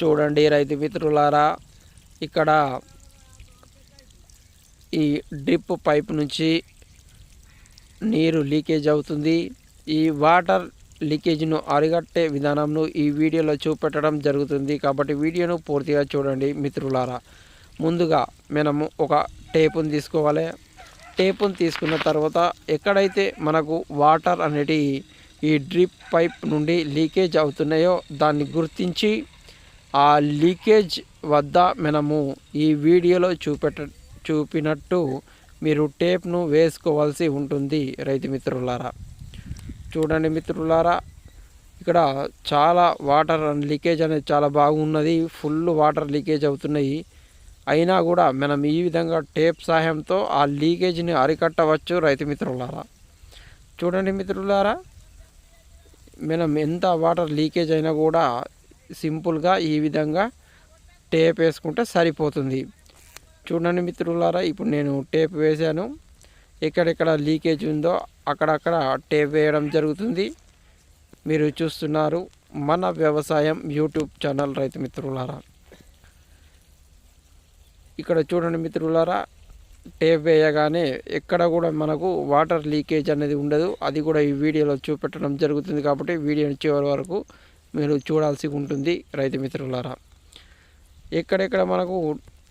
చూడండి రైతు మిత్రులారా ఇక్కడ ఈ డ్రిప్ పైప్ నుంచి నీరు లీకేజ్ అవుతుంది. ఈ వాటర్ లీకేజ్ను అరిగట్టే విధానంను ఈ వీడియోలో చూపెట్టడం జరుగుతుంది. కాబట్టి వీడియోను పూర్తిగా చూడండి మిత్రులారా. ముందుగా మనము ఒక టేపును తీసుకోవాలి. టేపును తీసుకున్న తర్వాత ఎక్కడైతే మనకు వాటర్ అనేటి ఈ డ్రిప్ పైప్ నుండి లీకేజ్ అవుతున్నాయో దాన్ని గుర్తించి ఆ లీకేజ్ వద్ద మనము ఈ వీడియోలో చూపెట్ట చూపినట్టు మీరు టేప్ను వేసుకోవాల్సి ఉంటుంది రైతు మిత్రులారా. చూడండి మిత్రులారా ఇక్కడ చాలా వాటర్ లీకేజ్ అనేది చాలా బాగున్నది ఫుల్ వాటర్ లీకేజ్ అవుతున్నాయి. అయినా కూడా మనం ఈ విధంగా టేప్ సహాయంతో ఆ లీకేజ్ని అరికట్టవచ్చు రైతు మిత్రులారా. చూడండి మిత్రులారా మనం ఎంత వాటర్ లీకేజ్ అయినా కూడా సింపుల్గా ఈ విధంగా టేప్ వేసుకుంటే సరిపోతుంది. చూడండి మిత్రులారా ఇప్పుడు నేను టేప్ వేశాను. ఎక్కడెక్కడ లీకేజ్ ఉందో అక్కడక్కడ టేప్ వేయడం జరుగుతుంది. మీరు చూస్తున్నారు మన వ్యవసాయం యూట్యూబ్ ఛానల్ రైతు మిత్రులారా. ఇక్కడ చూడండి మిత్రులారా టేప్ వేయగానే ఎక్కడ కూడా మనకు వాటర్ లీకేజ్ అనేది ఉండదు. అది కూడా ఈ వీడియోలో చూపెట్టడం జరుగుతుంది కాబట్టి వీడియోని చివరి వరకు మీరు చూడాల్సి ఉంటుంది రైతు మిత్రులారా. ఎక్కడెక్కడ మనకు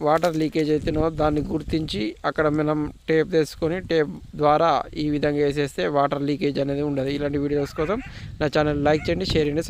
వాటర్ లీకేజ్ అవుతున్నో దాన్ని గుర్తించి అక్కడ మనం టేప్ తీసుకొని టేప్ ద్వారా ఈ విధంగా వేసేస్తే వాటర్ లీకేజ్ అనేది ఉండదు. ఇలాంటి వీడియోస్ కోసం నా ఛానల్ లైక్ చేయండి షేర్ చేయండి